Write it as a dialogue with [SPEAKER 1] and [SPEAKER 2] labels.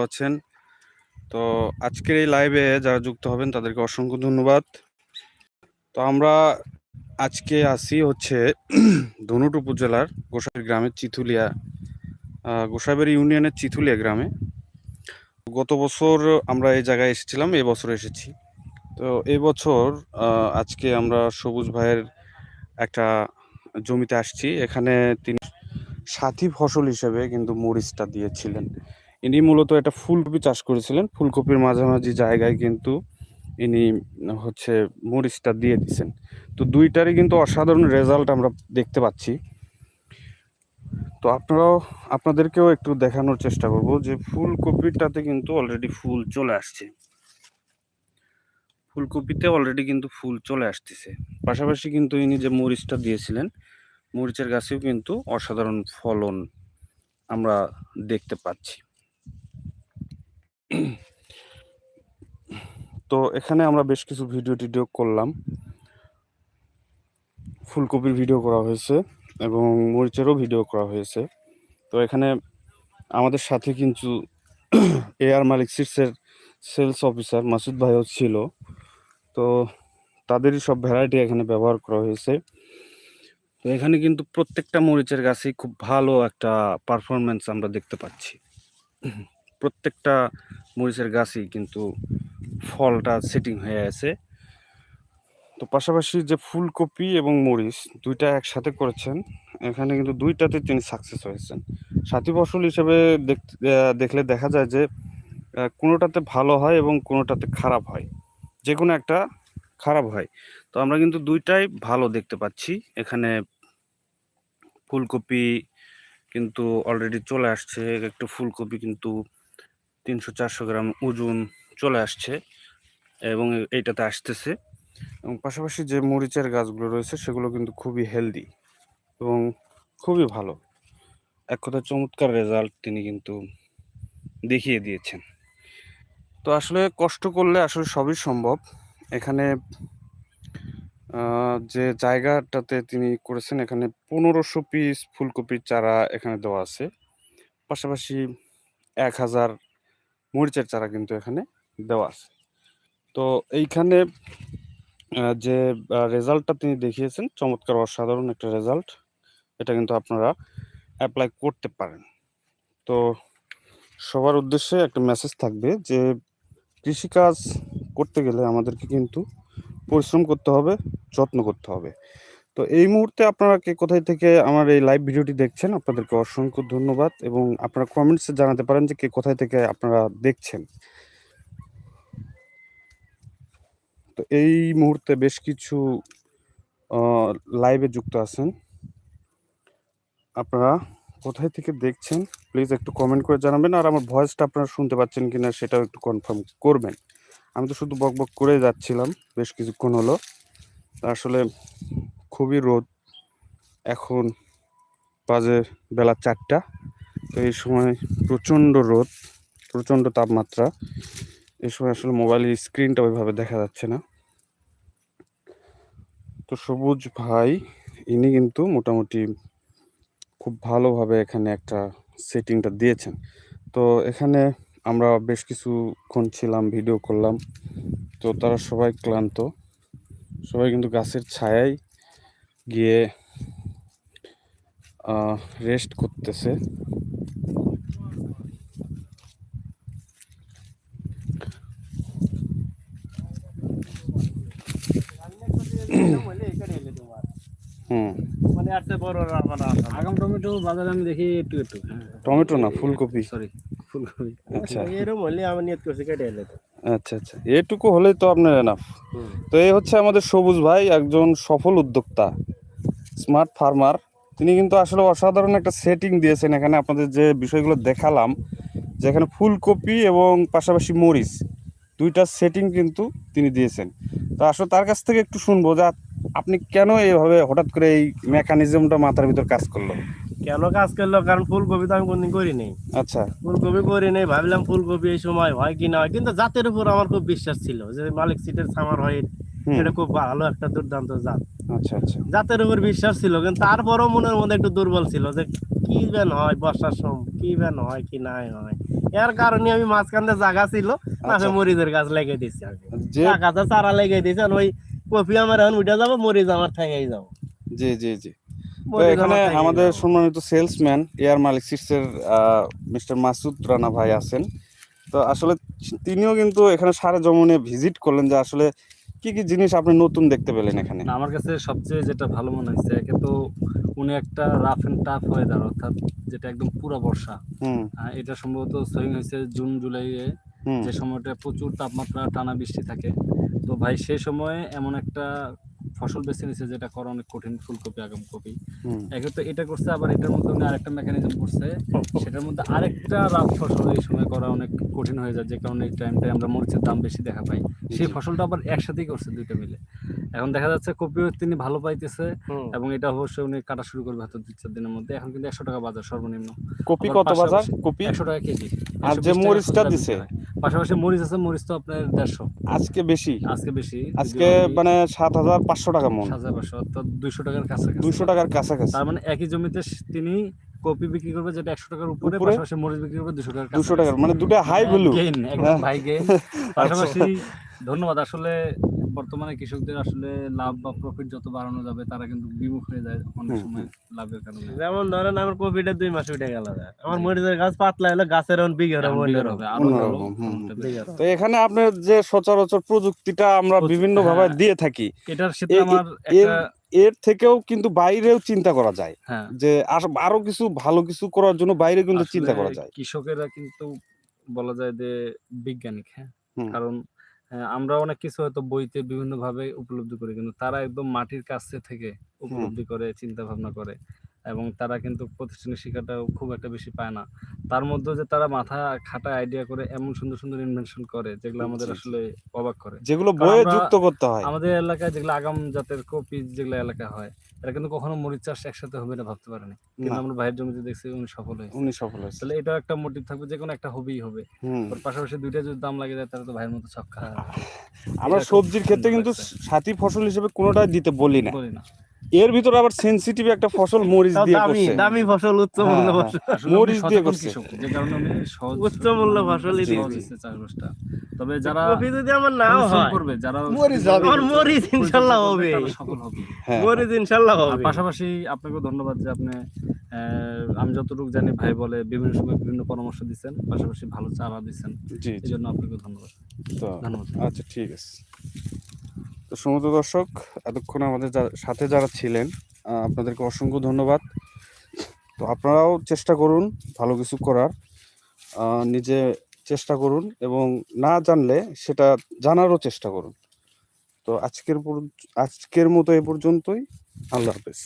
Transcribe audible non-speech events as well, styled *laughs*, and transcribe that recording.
[SPEAKER 1] আছেন তো আজকের এই লাইভে যারা যুক্ত হবেন তাদেরকে অসংখ্য ধন্যবাদ। তো আমরা আজকে আসি হচ্ছে ধনুট উপজেলার গোসাইর গ্রামের চিথুলিয়া আহ, গোসাইবাড়ি ইউনিয়নের চিথুলিয়া গ্রামে। গত বছর আমরা এই জায়গায় এসেছিলাম এবছর এসেছি। তো এই বছর আজকে আমরা সবুজ ভাইয়ের একটা জমিতে আসছি। এখানে তিনি সাথী ফসল হিসেবে কিন্তু মরিচটা দিয়েছিলেন। ইনি মূলত একটা ফুলকপি চাষ করেছিলেন। ফুলকপির মাঝামাঝি জায়গায় কিন্তু ইনি হচ্ছে মরিচটা দিয়ে দিছেন। তো দুইটারই কিন্তু অসাধারণ রেজাল্ট আমরা দেখতে পাচ্ছি। তো আপনারাও, আপনাদেরকেও একটু দেখানোর চেষ্টা করব যে ফুলকপিটাতে কিন্তু অলরেডি ফুল চলে আসছে। ফুলকপিতে অলরেডি কিন্তু ফুল চলে আসতেছে। পাশাপাশি কিন্তু ইনি যে মরিচটা দিয়েছিলেন, মরিচের গাছেও কিন্তু অসাধারণ ফলন আমরা দেখতে পাচ্ছি। *clears throat* তো এখানে আমরা বেশ কিছু ভিডিও টিডিও করলাম। ফুলকপির ভিডিও করা হয়েছে এবং মরিচেরও ভিডিও করা হয়েছে। তো এখানে আমাদের সাথে কিন্তু *clears throat* এয়ার মালিক সিটসের সেলস অফিসার মাসুদ ভাইও ছিল। তো তাদেরই সব ভ্যারাইটি এখানে ব্যবহার করা হয়েছে। তো এখানে কিন্তু প্রত্যেকটা মরিচের গাছেই খুব ভালো একটা পারফরমেন্স আমরা দেখতে পাচ্ছি। *clears throat* প্রত্যেকটা মরিচের গাছই কিন্তু ফলটা সেটিং হয়ে আছে। তো পাশাপাশি যে ফুলকপি এবং মরিচ দুইটা একসাথে করেছেন, এখানে কিন্তু দুইটাতে তিনি সাকসেস হয়েছেন। সাথী ফসল হিসেবে দেখলে দেখা যায় যে কোনোটাতে ভালো হয় এবং কোনোটাতে খারাপ হয়। যে কোনো একটা খারাপ হয়। তো আমরা কিন্তু দুইটাই ভালো দেখতে পাচ্ছি। এখানে ফুলকপি কিন্তু অলরেডি চলে আসছে। একটু ফুলকপি কিন্তু তিনশো চারশো গ্রাম ওজন চলে আসছে এবং এইটাতে আসতেছে। এবং পাশাপাশি যে মরিচের গাছগুলো রয়েছে, সেগুলো কিন্তু খুবই হেলদি এবং খুবই ভালো। এক কথায় চমৎকার রেজাল্ট তিনি কিন্তু দেখিয়ে দিয়েছেন। তো আসলে কষ্ট করলে আসলে সবই সম্ভব। এখানে যে জায়গাটাতে তিনি করেছেন, এখানে পনেরোশো পিস ফুলকপির চারা এখানে দেওয়া আছে। পাশাপাশি এক হাজার মরিচের চারা কিন্তু এখানে দেওয়া আছে। তো এইখানে যে রেজাল্টটা তিনি দেখিয়েছেন, চমৎকার, অসাধারণ একটা রেজাল্ট। এটা কিন্তু আপনারা অ্যাপ্লাই করতে পারেন। তো সবার উদ্দেশ্যে একটা মেসেজ থাকবে যে, কৃষিকাজ করতে গেলে আমাদেরকে কিন্তু পরিশ্রম করতে হবে, যত্ন করতে হবে। তো এই মুহূর্তে আপনারা কে কোথায় থেকে আমার এই লাইভ ভিডিওটি দেখছেন, আপনাদেরকে অসংখ্য ধন্যবাদ এবং আপনারা কমেন্টসে জানাতে পারেন যে কে কোথায় থেকে আপনারা দেখছেন। তো এই মুহূর্তে বেশ কিছু লাইভে যুক্ত আছেন। আপনারা কোথায় থেকে দেখছেন প্লিজ একটু কমেন্ট করে জানাবেন আর আমার ভয়েসটা আপনারা শুনতে পাচ্ছেন কিনা সেটাও একটু কনফার্ম করবেন। আমি তো শুধু বক বক করে যাচ্ছিলাম, বেশ কিছুক্ষণ হলো। আসলে খুবই রোদ। এখন বাজে বেলা চারটা। তো এই সময় প্রচণ্ড রোদ, প্রচণ্ড তাপমাত্রা। এই সময় আসলে মোবাইলের স্ক্রিনটা ওইভাবে দেখা যাচ্ছে না। তো সবুজ ভাই, ইনি কিন্তু মোটামুটি খুব ভালোভাবে এখানে একটা সেটিংটা দিয়েছেন। তো এখানে আমরা বেশ কিছুক্ষণ ছিলাম ভিডিও করলাম। তো তারা সবাই ক্লান্ত। সবাই কিন্তু গাছের ছায়ায় গিয়ে রেস্ট করতেছে।
[SPEAKER 2] টমেটো বাজারে আমি দেখি একটু একটু।
[SPEAKER 1] টমেটো না ফুলকপি।
[SPEAKER 2] সরি ফুলকপি।
[SPEAKER 1] আচ্ছা।
[SPEAKER 3] এরকম হলে নিয়ত করছি কেটে এলে
[SPEAKER 1] আচ্ছা আচ্ছা। এটুকু হলেই তো আপনার এনাফ তো এই হচ্ছে আমাদের সবুজ ভাই একজন সফল উদ্যোক্তা। স্মার্ট ফার্মার তিনি কিন্তু আসলে অসাধারণ একটা সেটিং দিয়েছেন এখানে আপনাদের যে বিষয়গুলো দেখালাম যেখানে ফুলকপি এবং পাশাপাশি মরিচ দুইটা সেটিং কিন্তু তিনি দিয়েছেন। তো আসলে তার কাছ থেকে একটু শুনব যে আপনি কেন এইভাবে হঠাৎ করে এই মেকানিজমটা মাথার ভিতর কাজ করল?
[SPEAKER 3] কেন কাজ করল? কারণ ফুলকপি তো আমি কোনদিন করি নাই
[SPEAKER 1] আচ্ছা।
[SPEAKER 3] ফুলকপি করি নাই ভাবলাম ফুলকপি এই সময় হয় কি না হয়। কিন্তু জাতের উপর আমার খুব বিশ্বাস ছিল যে মালিক সিটের সামার হয় এটা খুব ভালো একটা দুর্দান্ত জাত।
[SPEAKER 1] আচ্ছা আচ্ছা।
[SPEAKER 3] জাতের উপর বিশ্বাস ছিল কিন্তু তারপরও মনের মধ্যে একটু দুর্বল ছিল যে কি বেন হয় বর্ষার সময় কি বেন হয় কি নাই হয় এর কারণে আমি মাঝখানে জায়গা ছিল
[SPEAKER 1] আচ্ছা।
[SPEAKER 3] তাকে মরিচের গাছ দিচ্ছি আমি চারা দিয়েছে ওই কপি আমার এখন উঠে যাব মরিচ আমার ঠেঙেই যাব।
[SPEAKER 1] জি জি জি। তো এখানে আমাদের সম্মানিত সেলসম্যান এয়ার মালিক সিক্সের মিস্টার মাসুদ রানা ভাই আছেন। তো আসলে তিনিও কিন্তু এখানে সারা জমনে ভিজিট করলেন যে আসলে কি কি জিনিস আপনি নতুন দেখতে পেলেন এখানে?
[SPEAKER 2] না, আমার কাছে সবচেয়ে যেটা ভালো মনে হয়েছে একে তো উনি একটা রাফ এন্ড টাফ হয়ে ওয়েদার অর্থাৎ যেটা একদম পুরা বর্ষা।
[SPEAKER 1] হুম।
[SPEAKER 2] আহ, এটা সম্ভবত সোয়িং হয়েছে জুন জুলাই
[SPEAKER 1] হুম।
[SPEAKER 2] যে সময়টা প্রচুর তাপমাত্রা টানা বৃষ্টি থাকে। তো ভাই সেই সময়ে এমন একটা ফসল বেছে নিছে যেটা করা অনেক কঠিন ফুলকপি আগাম কপি। একে তো এটা করছে আবার এটার মধ্যে উনি আরেকটা মেকানিজম করছে। *laughs* সেটার মধ্যে আরেকটা রাফ ফসল এই সময় করা অনেক কঠিন হয়ে যায় যে কারণে এই টাইমটায় আমরা মরিচের দাম বেশি দেখা পাই। সেই ফসলটা আবার একসাথেই করছে দুইটা মিলে। এখন দেখা যাচ্ছে কপিও তিনি ভালো পাইতেছে এবং এটা অবশ্যই উনি কাটা শুরু করবে হয়তো দুই চার দিনের মধ্যে। এখন কিন্তু একশো টাকা বাজার সর্বনিম্ন।
[SPEAKER 1] কপি কত বাজার? কপি?
[SPEAKER 2] একশো টাকা কেজি।
[SPEAKER 1] আর যে মরিচটা দিছে?
[SPEAKER 2] পাশাপাশি মরিচ আছে মরিচ তো আপনার দেড়শো।
[SPEAKER 1] আজকে বেশি?
[SPEAKER 2] আজকে বেশি
[SPEAKER 1] আজকে মানে সাত হাজার পাঁচশো টাকা মন।
[SPEAKER 2] হাজার পাঁচশো অর্থাৎ দুইশো টাকার কাছাকাছি।
[SPEAKER 1] দুইশো টাকার কাছাকাছি।
[SPEAKER 2] তার মানে একই জমিতে তিনি কপি বিক্রি করবে যেটা একশো টাকার উপরে? পাশাপাশি মরিচ বিক্রি করবে দুশো টাকার
[SPEAKER 1] দুশো টাকার মানে দুটো হাই ভ্যালু
[SPEAKER 2] গেইন একদম। ভাই গেইন পাশাপাশি ধন্যবাদ। আসলে বর্তমানে কৃষকদের আসলে লাভ বা প্রফিট যত বাড়ানো যাবে তারা কিন্তু বিমুখ হয়ে যায় অনেক সময় লাভের কারণে।
[SPEAKER 3] যেমন ধরেন আমার কপিটা দুই মাস উঠে গেল আমার মরিচের গাছ পাতলা হলে গাছের এখন বিঘের
[SPEAKER 1] তো এখানে আপনার যে সচরাচর প্রযুক্তিটা আমরা বিভিন্ন ভাবে
[SPEAKER 2] হ্যাঁ।
[SPEAKER 1] দিয়ে থাকি
[SPEAKER 2] এটার সাথে আমার
[SPEAKER 1] এর
[SPEAKER 2] একটা
[SPEAKER 1] এর থেকেও কিন্তু বাইরেও চিন্তা করা যায়।
[SPEAKER 2] হ্যাঁ।
[SPEAKER 1] যে আরও কিছু ভালো কিছু করার জন্য বাইরে কিন্তু চিন্তা করা যায়।
[SPEAKER 2] কৃষকেরা কিন্তু বলা যায় যে বৈজ্ঞানিক হ্যাঁ। কারণ আহ, আমরা অনেক কিছু হয়তো বইতে বিভিন্ন ভাবে উপলব্ধি করি কিন্তু তারা একদম মাটির কাছে থেকে উপলব্ধি করে চিন্তা ভাবনা করে। এবং তারা কিন্তু প্রতিষ্ঠানের শিক্ষাটাও খুব একটা বেশি পায় না। তার মধ্যে যে তারা মাথা খাটায় আইডিয়া করে এমন সুন্দর সুন্দর ইনভেনশন করে যেগুলো আমাদের
[SPEAKER 1] জি, জি।
[SPEAKER 2] আসলে অবাক করে।
[SPEAKER 1] যেগুলো বইয়ে যুক্ত করতে হয়।
[SPEAKER 2] আমাদের এলাকায় যেগুলো আগাম জাতের কপি যেগুলো এলাকা হয় এরা কিন্তু কখনো মরিচ চাষ একসাথে হবে না ভাবতে পারেনি। কিন্তু আমরা ভাইয়ের জমিতে দেখছি উনি সফল হয়েছে।
[SPEAKER 1] উনি সফল হয়েছে।
[SPEAKER 2] তাহলে এটা একটা মোটিভ থাকবে যে কোনো একটা হবেই হবে। ওর পাশাপাশি দুইটা যদি দাম লাগে যায় তাহলে তো ভাইয়ের মতো ছক্কা।
[SPEAKER 1] আমরা সবজির ক্ষেত্রে কিন্তু সাথী ফসল হিসেবে কোনোটাই দিতে বলি না।
[SPEAKER 2] বলি না।
[SPEAKER 1] এর ভিতরে আবার সেনসিটিভ একটা ফসল মরিচ দিয়ে
[SPEAKER 3] দামি
[SPEAKER 1] করছে।
[SPEAKER 3] দামি ফসল উচ্চ
[SPEAKER 1] হ্যাঁ,
[SPEAKER 3] মূল্য
[SPEAKER 1] হ্যাঁ।
[SPEAKER 3] ফসল।
[SPEAKER 1] মরিচ দিয়ে করছে।
[SPEAKER 2] যে কারণে উনি সহজ
[SPEAKER 3] উচ্চ মূল্য ফসলই।
[SPEAKER 2] হচ্ছে চাষবাসটা। তবে যারা
[SPEAKER 3] কপি যদি আমার নাও হয়
[SPEAKER 2] করবে যারা
[SPEAKER 1] মরিচ হবে।
[SPEAKER 3] আমার মরিচ ইনশাল্লাহ হবে
[SPEAKER 2] সফল হবে।
[SPEAKER 1] হ্যাঁ।
[SPEAKER 3] মরিচ ইনশাল্লাহ
[SPEAKER 2] আর
[SPEAKER 3] হবে।
[SPEAKER 2] পাশাপাশি আপনাকে ধন্যবাদ যে আপনি আহ, আমি যতটুকু জানি ভাই বলে বিভিন্ন সময় বিভিন্ন পরামর্শ দিচ্ছেন পাশাপাশি ভালো চারা দিচ্ছেন।
[SPEAKER 1] জি
[SPEAKER 2] এই জন্য আপনাকে ধন্যবাদ।
[SPEAKER 1] তো
[SPEAKER 2] ধন্যবাদ।
[SPEAKER 1] আচ্ছা ঠিক আছে। সমস্ত দর্শক, এতক্ষণ আমাদের সাথে যারা ছিলেন আপনাদেরকে অসংখ্য ধন্যবাদ। তো আপনারাও চেষ্টা করুন ভালো কিছু করার নিজে চেষ্টা করুন এবং না জানলে সেটা জানারও চেষ্টা করুন। তো আজকের আজকের মতো এ পর্যন্তই। আল্লাহ হাফেজ।